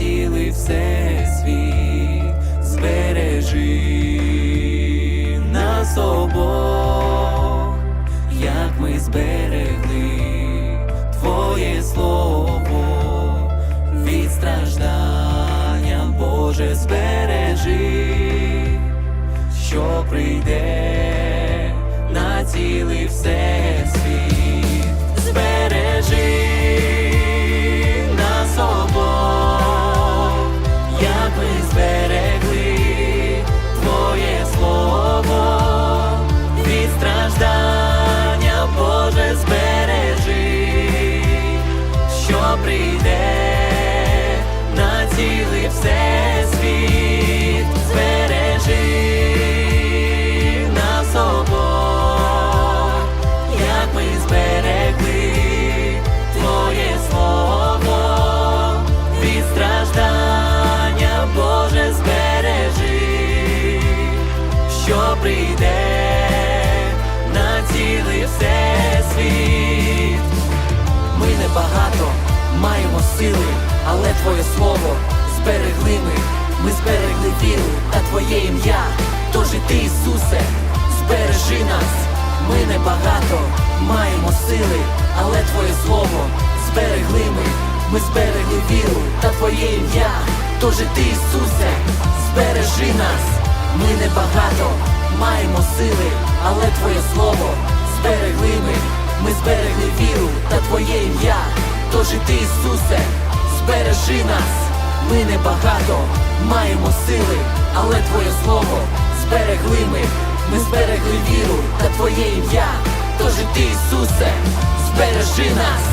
цілий всесвіт збережи нас обох, як ми зберегли Твоє слово від страждання, Боже, збережи. Прийде на цілий всесвіт, сили, але Твоє слово зберегли ми. Ми зберегли віру та Твоє ім'я. Тож і ти, Ісусе, збережи нас. Ми небагато маємо сили, але Твоє слово зберегли ми. Ми зберегли віру та Твоє ім'я. Тож і ти, Ісусе, збережи нас. Ми небагато маємо сили, але Твоє слово зберегли ми. Ми зберегли віру та Твоє ім'я. Тож і ти, Ісусе, збережи нас. Ми небагато маємо сили, але Твоє слово зберегли ми. Ми зберегли віру та Твоє ім'я. Тож і ти, Ісусе, збережи нас.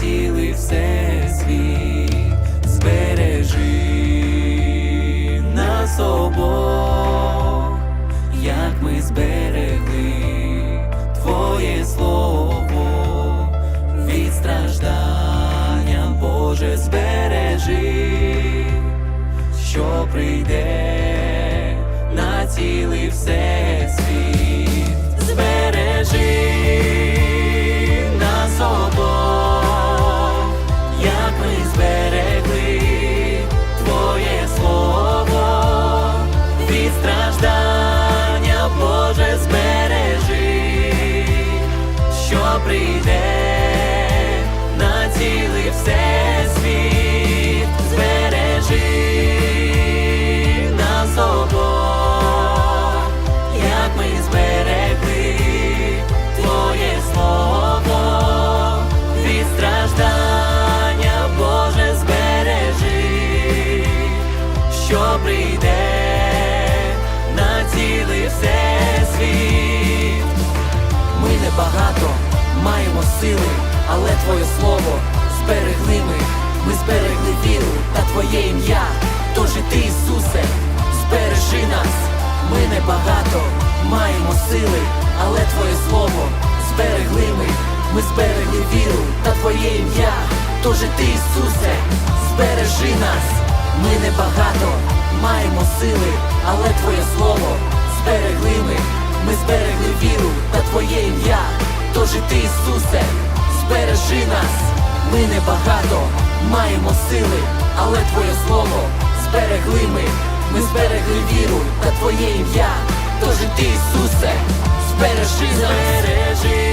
Цілий всесвіт, збережи нас обох як ми зберегли Твоє слово. Від страждання, Боже, збережи, прийде на цілий Ми небагато маємо сили, але Твоє слово зберегли ми. Ми зберегли віру та Твоє ім'я. Тож і ти, Ісусе, збережи нас. Ми небагато маємо сили, але Твоє слово зберегли ми. Ми зберегли віру та Твоє ім'я. Тож і ти, Ісусе, збережи нас. Ми небагато маємо сили, але Твоє слово зберегли ми. Ми зберегли віру та Твоє ім'я. Тож і ти, Ісусе, збережи нас.